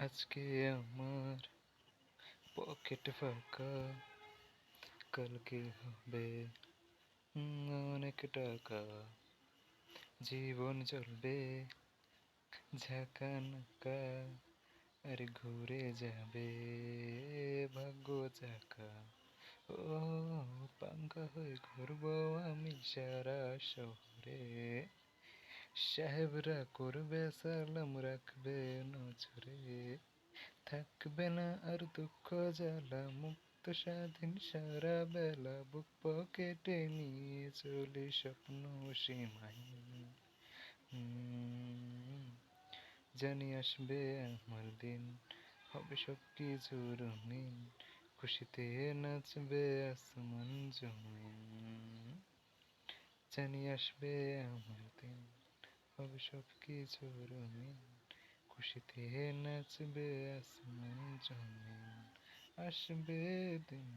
আজকে আমার পকেট ফাঁকা কালকে হবে অনেক টাকা জীবন চলবে ঝাঁকানাকা আর ঘুরে যাবে, ভাগ্য চাকা। ও পাঙ্কা হয়ে ঘুরবো আমি সারা শহরে। সাহেবরা করবে সালাম রাখবে নজরে থাকবে না আর দুঃখ জ্বালা মুক্ত স্বাধীন সারা বেলা বুক পকেটে নিয়ে চলি স্বপ্ন হুম, জানি আসবে আমার দিন হবে সব কিছু রঙিন খুশিতে নাচবে আসমান জমিন জানি আসবে আমার হবে সব কিছু রঙিন খুশিতে নাচবে আসমান জমিন আসবে দিন